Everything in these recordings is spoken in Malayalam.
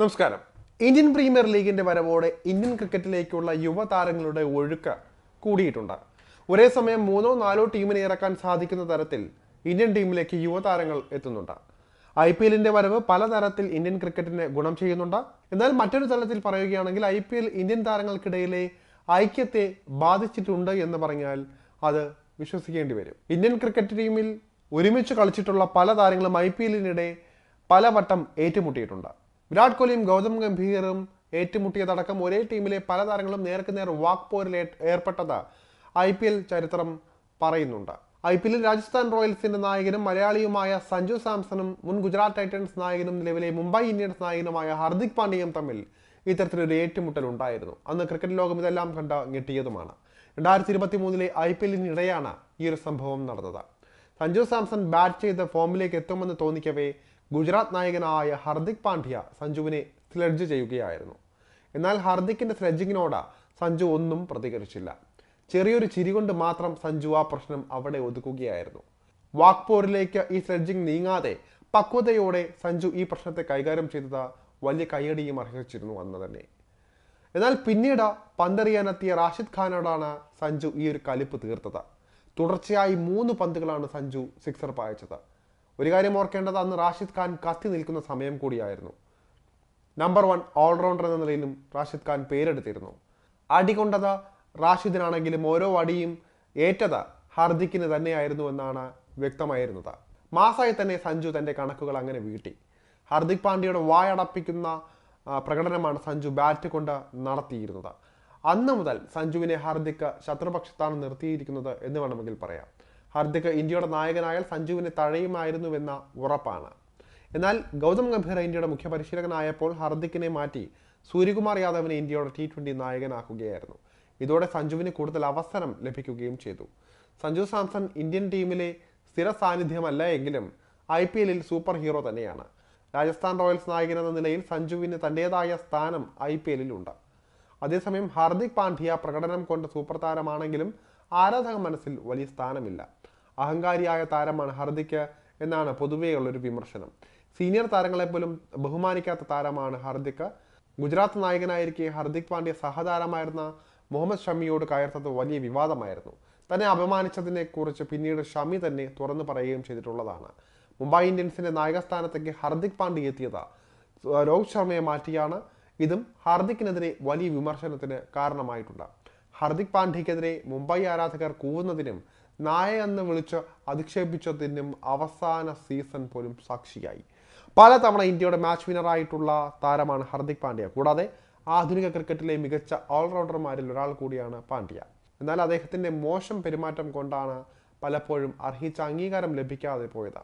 നമസ്കാരം. ഇന്ത്യൻ പ്രീമിയർ ലീഗിന്റെ വരവോടെ ഇന്ത്യൻ ക്രിക്കറ്റിലേക്കുള്ള യുവതാരങ്ങളുടെ ഒഴുക്ക് കൂടിയിട്ടുണ്ട്. ഒരേ സമയം മൂന്നോ നാലോ ടീമിനെ ഇറക്കാൻ സാധിക്കുന്ന തരത്തിൽ ഇന്ത്യൻ ടീമിലേക്ക് യുവതാരങ്ങൾ എത്തുന്നുണ്ട്. ഐ പി എല്ലിന്റെ വരവ് പലതരത്തിൽ ഇന്ത്യൻ ക്രിക്കറ്റിന് ഗുണം ചെയ്യുന്നുണ്ട്. എന്നാൽ മറ്റൊരു തലത്തിൽ പറയുകയാണെങ്കിൽ ഐ പി എൽ ഇന്ത്യൻ താരങ്ങൾക്കിടയിലെ ഐക്യത്തെ ബാധിച്ചിട്ടുണ്ട് എന്ന് പറഞ്ഞാൽ അത് വിശ്വസിക്കേണ്ടി വരും. ഇന്ത്യൻ ക്രിക്കറ്റ് ടീമിൽ ഒരുമിച്ച് കളിച്ചിട്ടുള്ള പല താരങ്ങളും ഐ പി എല്ലിനിടെ പലവട്ടം ഏറ്റുമുട്ടിയിട്ടുണ്ട്. വിരാട് കോഹ്ലിയും ഗൗതം ഗംഭീറും ഏറ്റുമുട്ടിയതടക്കം ഒരേ ടീമിലെ പല താരങ്ങളും നേർക്ക് നേർ വാക്ക് പോരിൽ ഏർ- ഏർപ്പെട്ടത് ഐ പി എൽ ചരിത്രം പറയുന്നുണ്ട്. ഐ പി എല്ലിൽ രാജസ്ഥാൻ റോയൽസിന്റെ നായകനും മലയാളിയുമായ സഞ്ജു സാംസണും മുൻ ഗുജറാത്ത് ടൈറ്റൻസ് നായകനും നിലവിലെ മുംബൈ ഇന്ത്യൻസ് നായകനുമായ ഹാർദിക് പാണ്ഡ്യയും തമ്മിൽ ഇത്തരത്തിലൊരു ഏറ്റുമുട്ടൽ ഉണ്ടായിരുന്നു. അന്ന് ക്രിക്കറ്റ് ലോകം ഇതെല്ലാം കണ്ട ഞെട്ടിയതുമാണ്. രണ്ടായിരത്തി ഇരുപത്തി മൂന്നിലെ ഐ പി എല്ലിനിടെയാണ് ഈ ഒരു സംഭവം നടന്നത്. സഞ്ജു സാംസൺ ബാറ്റ് ചെയ്ത് ഫോമിലേക്ക് എത്തുമെന്ന് തോന്നിക്കവേ ഗുജറാത്ത് നായകനായ ഹർദിക് പാണ്ഡ്യ സഞ്ജുവിനെ സ്ലെഡ്ജ് ചെയ്യുകയായിരുന്നു. എന്നാൽ ഹർദിക്കിന്റെ സ്ലെഡ്ജിങ്ങിനോട് സഞ്ജു ഒന്നും പ്രതികരിച്ചില്ല. ചെറിയൊരു ചിരി കൊണ്ട് മാത്രം സഞ്ജു ആ പ്രശ്നം അവിടെ ഒതുക്കുകയായിരുന്നു. വാക്പോരിലേക്ക് ഈ സ്ലെഡ്ജിങ് നീങ്ങാതെ പക്വതയോടെ സഞ്ജു ഈ പ്രശ്നത്തെ കൈകാര്യം ചെയ്തത് വലിയ കൈയടിയും അർഹിച്ചിരുന്നു അന്ന് തന്നെ. എന്നാൽ പിന്നീട് പന്തെറിയാനെത്തിയ റാഷിദ് ഖാനോടാണ് സഞ്ജു ഈ ഒരു കലിപ്പ് തീർത്തത്. തുടർച്ചയായി മൂന്ന് പന്തുകളാണ് സഞ്ജു സിക്സർ പായിച്ചത്. ഒരു കാര്യം ഓർക്കേണ്ടത് അന്ന് റാഷിദ് ഖാൻ കത്തി നിൽക്കുന്ന സമയം കൂടിയായിരുന്നു. നമ്പർ വൺ ഓൾറൗണ്ടർ എന്ന നിലയിലും റാഷിദ് ഖാൻ പേരെടുത്തിരുന്നു. അടി കൊണ്ടത് റാഷിദിനാണെങ്കിലും ഓരോ അടിയും ഏറ്റത് ഹർദിക്കിന് തന്നെയായിരുന്നു എന്നാണ് വ്യക്തമായിരുന്നത്. മാസായി തന്നെ സഞ്ജു തന്റെ കണക്കുകൾ അങ്ങനെ വീട്ടി. ഹർദിക് പാണ്ഡ്യയുടെ വായടപ്പിക്കുന്ന പ്രകടനമാണ് സഞ്ജു ബാറ്റ് കൊണ്ട് നടത്തിയിരുന്നത്. അന്ന് മുതൽ സഞ്ജുവിനെ ഹാർദിക് ശത്രുപക്ഷത്താണ് നിർത്തിയിരിക്കുന്നത് എന്ന് വേണമെങ്കിൽ പറയാം. ഹാർദിക് ഇന്ത്യയുടെ നായകനായാൽ സഞ്ജുവിനെ തഴയുമായിരുന്നുവെന്ന ഉറപ്പാണ്. എന്നാൽ ഗൗതം ഗംഭീർ ഇന്ത്യയുടെ മുഖ്യ പരിശീലകനായപ്പോൾ ഹാർദിക്കിനെ മാറ്റി സൂര്യകുമാർ യാദവിനെ ഇന്ത്യയുടെ ടി ട്വന്റി നായകനാക്കുകയായിരുന്നു. ഇതോടെ സഞ്ജുവിന് കൂടുതൽ അവസരം ലഭിക്കുകയും ചെയ്തു. സഞ്ജു സാംസൺ ഇന്ത്യൻ ടീമിലെ സ്ഥിര സാന്നിധ്യമല്ല എങ്കിലും ഐ പി എല്ലിൽ സൂപ്പർ ഹീറോ തന്നെയാണ്. രാജസ്ഥാൻ റോയൽസ് നായകൻ എന്ന നിലയിൽ സഞ്ജുവിന് തന്റെതായ സ്ഥാനം ഐ പി എല്ലിലുണ്ട്. അതേസമയം ഹാർദിക് പാണ്ഡ്യ പ്രകടനം കൊണ്ട് സൂപ്പർ താരമാണെങ്കിലും ആരാധക മനസ്സിൽ വലിയ സ്ഥാനമില്ല. അഹങ്കാരിയായ താരമാണ് ഹർദിക്ക് എന്നാണ് പൊതുവെയുള്ളൊരു വിമർശനം. സീനിയർ താരങ്ങളെ പോലും ബഹുമാനിക്കാത്ത താരമാണ് ഹർദിക്ക് ഗുജറാത്ത് നായകനായിരിക്കെ ഹർദിക് പാണ്ഡ്യ സഹതാരമായിരുന്ന മുഹമ്മദ് ഷമിയോട് കയർത്തത് വലിയ വിവാദമായിരുന്നു. തന്നെ അപമാനിച്ചതിനെ കുറിച്ച് പിന്നീട് ഷമി തന്നെ തുറന്നു പറയുകയും ചെയ്തിട്ടുള്ളതാണ്. മുംബൈ ഇന്ത്യൻസിന്റെ നായകസ്ഥാനത്തേക്ക് ഹർദിക് പാണ്ഡ്യ എത്തിയത് രോഹിത് ശർമ്മയെ മാറ്റിയാണ്. ഇതും ഹാർദിക്കിനെതിരെ വലിയ വിമർശനത്തിന് കാരണമായിട്ടുണ്ട്. ഹർദിക് പാണ്ഡ്യക്കെതിരെ മുംബൈ ആരാധകർ കൂവുന്നതിനും നായ എന്ന് വിളിച്ച് അധിക്ഷേപിച്ചതിനും അവസാന സീസൺ പോലും സാക്ഷിയായി. പലതവണ ഇന്ത്യയുടെ മാച്ച് വിന്നറായിട്ടുള്ള താരമാണ് ഹർദിക് പാണ്ഡ്യ. കൂടാതെ ആധുനിക ക്രിക്കറ്റിലെ മികച്ച ഓൾറൗണ്ടർമാരിൽ ഒരാൾ കൂടിയാണ് പാണ്ഡ്യ. എന്നാൽ അദ്ദേഹത്തിന്റെ മോശം പെരുമാറ്റം കൊണ്ടാണ് പലപ്പോഴും അർഹിച്ച അംഗീകാരം ലഭിക്കാതെ പോയത്.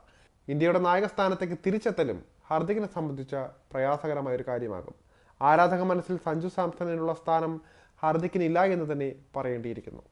ഇന്ത്യയുടെ നായകസ്ഥാനത്തേക്ക് തിരിച്ചെത്തലും ഹർദിക്കിനെ സംബന്ധിച്ച പ്രയാസകരമായ ഒരു കാര്യമാകും. ആരാധക മനസ്സിൽ സഞ്ജു സാംസണിനുള്ള സ്ഥാനം ഹാർദിക്കിന് ഇല്ല എന്ന് തന്നെ പറയേണ്ടിയിരിക്കുന്നു.